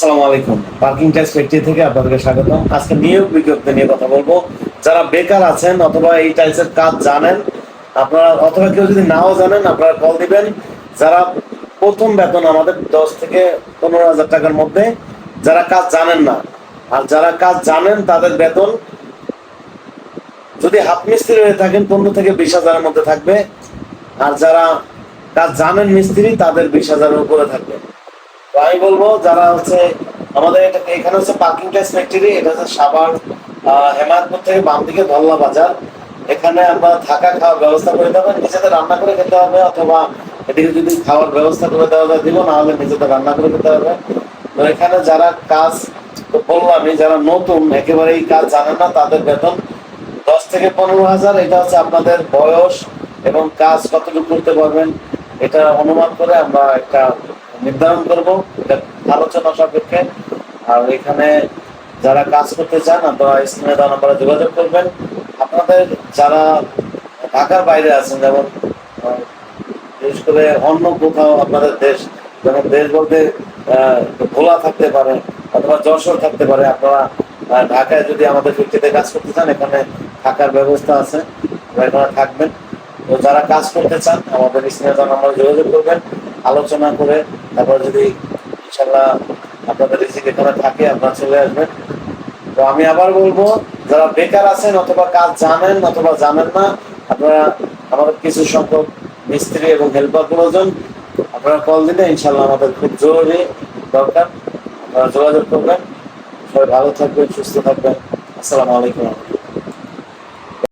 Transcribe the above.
আসসালামু আলাইকুম। Parking tax factory থেকে আপনাদেরকে স্বাগতম। আজকে নিয়োগ বিজ্ঞপ্তি নিয়ে কথা বলব। যারা বেকার আছেন অথবা এই কাজ জানেন, আপনারা অথবা কেউ যদি নাও জানেন, আপনারা কল দিবেন। যারা প্রথম বেতন আমাদের দশ থেকে পনেরো হাজার টাকার মধ্যে, যারা কাজ জানেন না, আর যারা কাজ জানেন তাদের বেতন যদি হাফ মিস্ত্রি হয়ে থাকেন, পনেরো থেকে বিশ হাজারের মধ্যে থাকবে। আর যারা কাজ জানেন মিস্ত্রি, তাদের বিশ হাজারের উপরে থাকবে। তো আমি বলব, যারা হচ্ছে আমাদের এখানে হচ্ছে পার্কিং ট্যাক্স ফ্যাক্টরি এটা হচ্ছে সাভার হেমায়তপুর থেকে বাম দিকে ধল্লা বাজার। এখানে আমরা থাকা খাওয়ার ব্যবস্থা করে দেবেন নিজেদের রান্না করে খেতে হবে, অথবা এদিকে যদি খাওয়ার ব্যবস্থা করে দেওয়া যায়, দিব না হলে নিজেদের রান্না করে খেতে হবে। তো এখানে যারা কাজ, তো বললামই, যারা নতুন একেবারে এই কাজ জানেন না, তাদের বেতন দশ থেকে পনেরো হাজার। এটা হচ্ছে আপনাদের বয়স এবং কাজ কতটুকু করতে পারবেন, এটা অনুমান করে আমরা একটা নির্ধারণ করব, এটা আলোচনা সাপেক্ষে। আর এখানে যারা কাজ করতে চান আপনারা স্ক্রিনে দেওয়া যোগাযোগ করবেন। আপনাদের যারা ঢাকার বাইরে আছেন, যেমন বিশেষ করে অন্য কোথাও আপনাদের দেশ, যেমন দেশ বলতে ভোলা থাকতে পারে, অথবা যশোর থাকতে পারে, আপনারা ঢাকায় যদি আমাদের ফ্যাক্টরিতে কাজ করতে চান, এখানে থাকার ব্যবস্থা আছে, আপনারা থাকবেন। তো যারা কাজ করতে চান, আমাদের স্ক্রিনে নাম্বারে যোগাযোগ করবেন। আলোচনা করে তারপর যদি ইনশাল্লাহ আপনাদের রিসিক এখানে থাকে, আপনারা চলে আসবেন। তো আমি আবার বলব, যারা বেকার আছেন অথবা কাজ জানেন অথবা জানেন না, আপনারা আমাদের কিছু সংখ্যক মিস্ত্রি এবং হেল্পার প্রয়োজন, আপনারা কল দিলে ইনশাল্লাহ আমাদের খুব জরুরি দরকার। আপনারা যোগাযোগ করবেন। সবাই ভালো থাকবেন, সুস্থ থাকবেন। আসসালামু আলাইকুম।